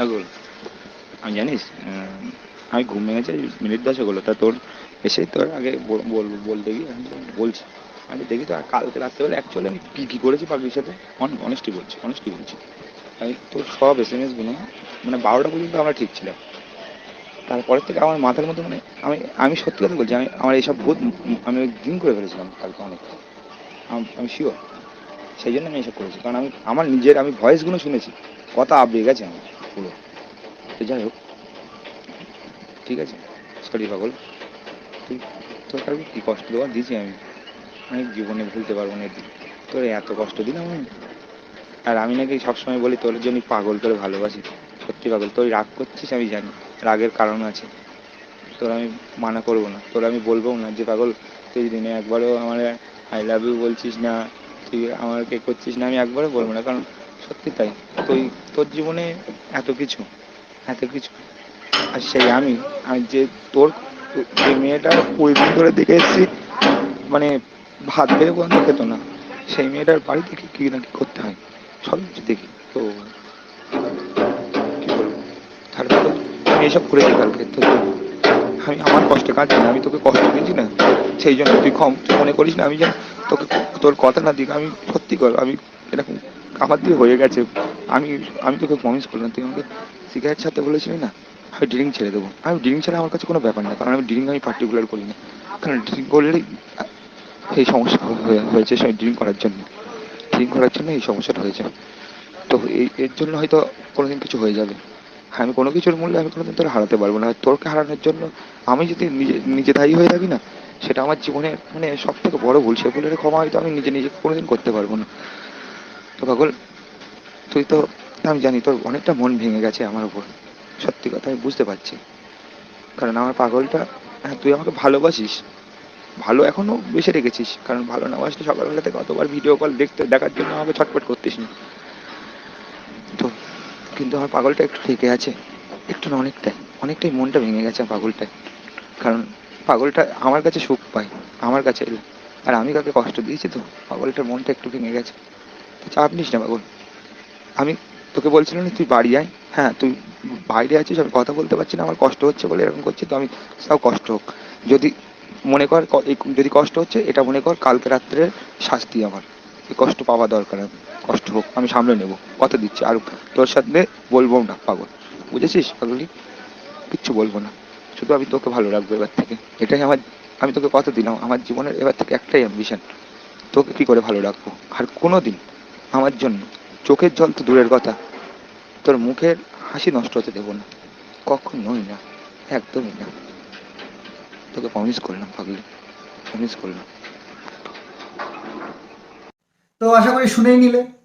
পাগল আমি জানিস আমি ঘুম ভেঙেছে, মিনিট দশক হলো। তা তোর এসে তোর আগে বল- বল- বলতে গিয়ে আমি তো বলছি। আমি দেখি তো কালকে রাত্রেবেলা অ্যাকচুয়ালি আমি কী কী করেছি পাগলির সাথে? অনেস্টি বলছি অনেস্টি বলছি। আমি তোর সব এস এম এসগুলো মানে বারোটা পর্যন্ত আমরা ঠিক ছিলাম। তারপরের থেকে আমার মাথার মধ্যে মানে আমি আমি সত্যি কথা বলছি, আমি আমার এইসব ভূত আমি দিন করে ফেলেছিলাম কালকে অনেক। আমি শিওর সেই জন্য আমি এসব করেছি। কারণ আমি আমার নিজের আমি ভয়েসগুলো শুনেছি। কথা আবড়ে গেছে আমার। পুরো তো যাই হোক, ঠিক আছে, সরি পাগল। তুই তোর কাছে কী কষ্ট দেওয়ার দিয়েছি আমি। আমি জীবনে ভুলতে পারব না এদিন তোর এত কষ্ট দিলাম আমি। আর আমি নাকি সবসময় বলি, তোর জন্য পাগল করে ভালোবাসি। সত্যি পাগল তুই রাগ করছিস আমি জানি। রাগের কারণ আছে। তোর আমি মানা করব না। তোর আমি বলব না যে, পাগল, তুই দিনে একবারও আমার আই লাভ ইউ বলছিস না, তুই আমাকে করছিস না, আমি একবারও বলব না। কারণ সত্যি তাই। তুই, তোর জীবনে এত কিছু এত কিছু। আর সেই আমি আমি যে তোর, যে মেয়েটা কুড়ি দিন ধরে দেখে এসেছি মানে ভাত বেড়ে পর্যন্ত খেত না। সেই মেয়েটার বাড়ি থেকে কি না কি করতে হয়, সব কিছু দেখি। তো আমি এসব করেছি কালকে তো আমি আমার কষ্টে কাজ না, আমি তোকে কষ্ট দিয়েছি না। সেই জন্য তুই কম মনে করিস না, আমি যেন তোকে, তোর কথা না দিক। আমি সত্যি কর আমি এরকম আমার দিয়ে হয়ে গেছে। আমি আমি তোকে প্রমিস করলাম, তুই আমাকে সিগারেট ছাড়তে বলেছিলি না? আমি ড্রিঙ্ক ছেড়ে দেবো। আমি ড্রিঙ্ক ছাড়া আমার কাছে কোনো ব্যাপার না, কারণ আমি ড্রিঙ্ক আমি পার্টিকুলার করি না। কারণ ড্রিঙ্ক করলেই এই সমস্যা হয়ে- হয়েছে সেই ড্রিঙ্ক করার জন্য। ড্রিঙ্ক করার জন্য এই সমস্যাটা হয়েছে। তো এই, এর জন্য হয়তো কোনোদিন কিছু হয়ে যাবে। হ্যাঁ আমি কোনো কিছুর মূল্যে আমি কোনোদিন তোর হারাতে পারব না। তোরকে হারানোর জন্য আমি যদি নিজে নিজে দায়ী হয়ে থাকি না, সেটা আমার জীবনে মানে সব থেকে বড় ভুল, সে ভুলের ক্ষমা হয়তো আমি নিজে নিজে কোনোদিন করতে পারব না। তো পাগল তুই তো, আমি জানি তোর অনেকটা মন ভেঙে গেছে আমার উপর। সত্যি কথা আমি বুঝতে পারছি। কারণ আমার পাগলটা হ্যাঁ তুই আমাকে ভালোবাসিস। ভালো এখনও বেশি রেখেছিস। কারণ ভালো না বাসলে সকালবেলা থেকে অতবার ভিডিও কল দেখতে, দেখার জন্য আমাকে ছটপট করতিস না তো, কিন্তু আমার পাগলটা একটু থেকে আছে। একটু না, অনেকটাই অনেকটাই মনটা ভেঙে গেছে পাগলটায়। কারণ পাগলটা আমার কাছে সুখ পায়, আমার কাছে আর আমি কাকে কষ্ট দিয়েছি তো, পাগলটার মনটা একটু ভেঙে গেছে। চাপ নিস না পাগল আমি তোকে বলছিলাম না, তুই বাড়ি আয়। হ্যাঁ তুই বাইরে আছিস, আমি কথা বলতে পারছি না, আমার কষ্ট হচ্ছে বলে এরকম করছি, তো আমি তাও কষ্ট হোক। যদি মনে কর যদি কষ্ট হচ্ছে, এটা মনে কর, কালকে রাত্রে শাস্তি আমার। এই কষ্ট পাওয়া দরকার আমি। কষ্ট হোক, আমি সামলে নেব, কথা দিচ্ছি। আর তোর সাথে বলব না, পাগল। বুঝেছিস, পাগলি? কিচ্ছু বলব না। শুধু আমি তোকে ভালো রাখব এবার থেকে। এটাই আমার, আমি তোকে কথা দিলাম। আমার জীবনের এবার থেকে একটাই অ্যাম্বিশন তোকে কি করে ভালো রাখব? আর কোনো দিন আমার জন্য। চোখের জল তো দূরের কথা। তোর মুখের হাসি নষ্ট হতে দেবো না। কখনোই না। একদমই না। তোকে প্রমিস করলাম, পাগলি। প্রমিস করলাম। তো আশা করি শুনেই নিলে।